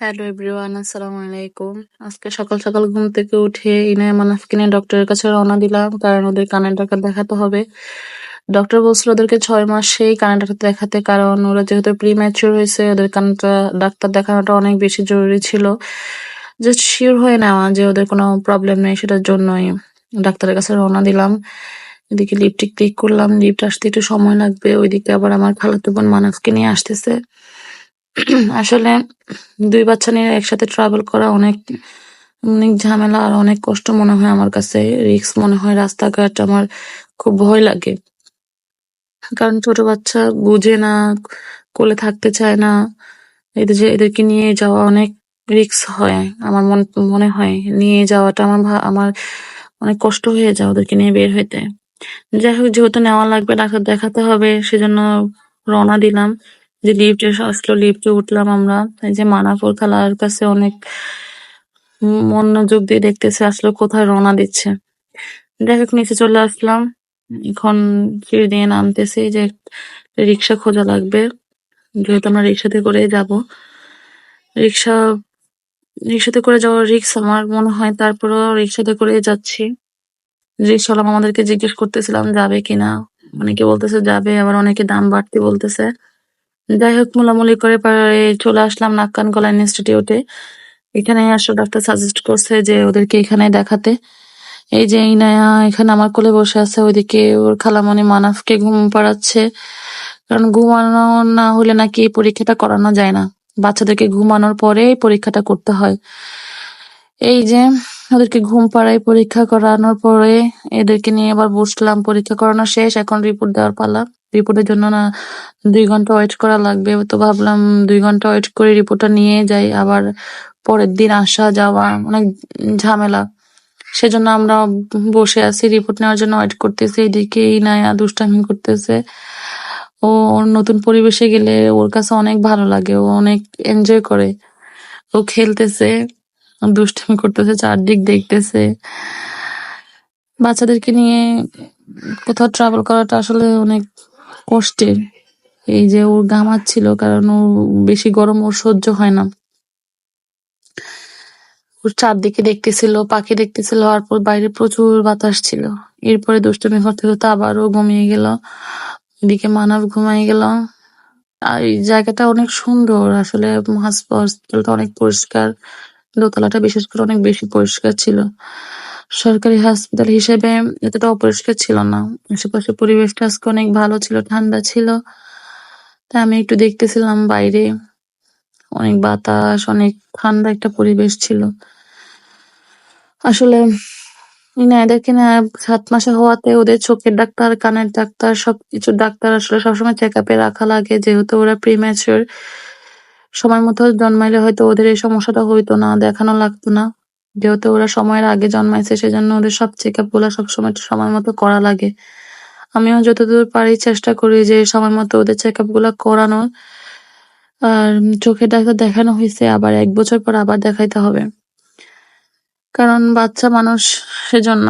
Hello everyone আসসালামু আলাইকুম আজকে সকাল সকাল ঘুম থেকে উঠে ইনায়া মানাফকে নিয়ে ডক্টরের কাছে রওনা দিলাম। কারণ ওদের কানের ডাক্তার দেখাতে হবে। ডক্টর বলছিল ওদেরকে ছয় মাসেই কানের ডাক্তার দেখাতে, কারণ ওরা যেহেতু প্রি ম্যাচিওর হয়েছে, ওদের কানটা, ডাক্তার দেখানোটা অনেক বেশি জরুরি ছিল। জাস্ট শিওর হয়ে নেওয়া যে ওদের কোনো প্রবলেম নেই, সেটার জন্যই ডাক্তারের কাছে রওনা দিলাম। এদিকে লিফটে ক্লিক করলাম। লিফট আসতে একটু সময় লাগবে। ওইদিকে আবার আমার খালাতো বোন মানাফকে নিয়ে আসতেছে। আসলে দুই বাচ্চা নিয়ে একসাথে ট্রাভেল করা অনেক অনেক ঝামেলা আর অনেক কষ্ট মনে হয় আমার কাছে। রিক্স মনে হয় রাস্তাঘাট আমার খুব ভয় লাগে। কারণ ছোট বাচ্চা বুঝে না, কোলে থাকতে চায় না। এদের যে, এদেরকে নিয়ে যাওয়া অনেক রিক্স হয়। আমার মন, মনে হয় নিয়ে যাওয়াটা আমার আমার অনেক কষ্ট হয়ে যায় ওদেরকে নিয়ে বের হইতে। যাই হোক, যেহেতু নেওয়া লাগবে ডাক্তার দেখাতে হবে, সেজন্য রওনা দিলাম। যে লিফটে আসলো লিফটে উঠলাম আমরা। এই যে মানাপুর খালার কাছে অনেক মনোযোগ দিয়ে দেখতেছে, আসলে কোথায় রওনা দিচ্ছে। হোক নিচে চলে আসলাম। এখন সিঁড়ি দিয়ে নামতেছি যে রিক্সা খোঁজা লাগবে। যেহেতু আমরা রিক্সাতে করে যাব। রিক্সা, রিক্সাতে করে যাওয়ার রিক্স আমার মনে হয়, তারপরেও রিক্সাতে করে যাচ্ছি। রিক্সাওয়ালা আমাদেরকে জিজ্ঞেস করতেছিলাম, যাবে কিনা? অনেকে বলতেছে, যাবে। আবার অনেকে দাম বাড়তি বলতেছে। যাই হোক, মোলামুলি করে চলে আসলাম নাক্কান কলা ইনস্টিটিউটে। এখানে আসলে ডাক্তার সাজেস্ট করছে যে ওদেরকে এখানে দেখাতে। এই যে ইনায়া এখানে আমার কোলে বসে আছে, ওইদিকে ওর খালামণি মানাফকে ঘুম পাড়াচ্ছে। কারণ ঘুমানো না হলে নাকি এই পরীক্ষাটা করানো যায় না। বাচ্চাদেরকে ঘুমানোর পরে পরীক্ষাটা করতে হয়। এই যে ওদেরকে ঘুম পাড়াই পরীক্ষা করানোর পরে এদেরকে নিয়ে আবার বসলাম। পরীক্ষা করানো শেষ, এখন রিপোর্ট দেওয়ার পালা। রিপোর্টের জন্য না দুই ঘণ্টা ওয়েট করা লাগবে। তো ভাবলাম দুই ঘণ্টা ওয়েট করে রিপোর্টটা নিয়ে যাই। আবার পরের দিন আসা যাওয়া অনেক ঝামেলা। সেজন্য আমরা বসে আছি রিপোর্ট নেওয়ার জন্য ওয়েট করতেছি। এদিকে ইনায়া দুষ্টামি করতেছে। ও ওর নতুন পরিবেশে গেলে ওর কাছে অনেক ভালো লাগে। ও অনেক এনজয় করে। ও খেলতেছে। দুষ্টামি করতেছে, চারদিক দেখতেছে। বাচ্চাদেরকে নিয়ে কোথাও ট্রাভেল করাটা আসলে অনেক কষ্টের। এই যে ওর ঘামাচ্ছিল কারণ ও বেশি গরম ওর সহ্য হয় না। ওর চারদিকে দেখতেছিল, পাখি দেখতেছিল, আর বাইরে প্রচুর বাতাস ছিল। এরপরে দুষ্টুমি করতে করতে আবারও ঘুমিয়ে গেল। এদিকে মানব ঘুমাই গেল। আর এই জায়গাটা অনেক সুন্দর, আসলে হসপিটালটা অনেক পরিষ্কার। দোতলাটা বিশেষ করে অনেক বেশি পরিষ্কার ছিল। সরকারি হাসপাতাল হিসেবে এতটা অপরিষ্কার ছিল না। আশেপাশে পরিবেশটা আজকে অনেক ভালো ছিল, ঠান্ডা ছিল। তা আমি একটু দেখতেছিলাম বাইরে। অনেক বাতাস, অনেক ঠান্ডা একটা পরিবেশ ছিল। আসলে এনাদেরকে না সাত মাসে হওয়াতে ওদের চোখের ডাক্তার, কানের ডাক্তার সবকিছু ডাক্তার আসলে সবসময় চেক আপে রাখা লাগে। যেহেতু ওরা প্রিম্যাচিওর সময় মতো জন্মাইলে হয়তো ওদের এই সমস্যাটা হইতো না, দেখানো লাগতো না। যেহেতু ওরা সময়ের আগে জন্মাইছে, সেজন্য ওদের সব চেক আপগুলা সবসময় সময় মতো করা লাগে। আমিও যতদূর পারি চেষ্টা করি যে সময় মতো ওদের চেক আপগুলা করানোর। আর চোখের ডাক্তার দেখানো হয়েছে আবার এক বছর পর আবার দেখাইতে হবে। কারণ বাচ্চা মানুষ সেজন্য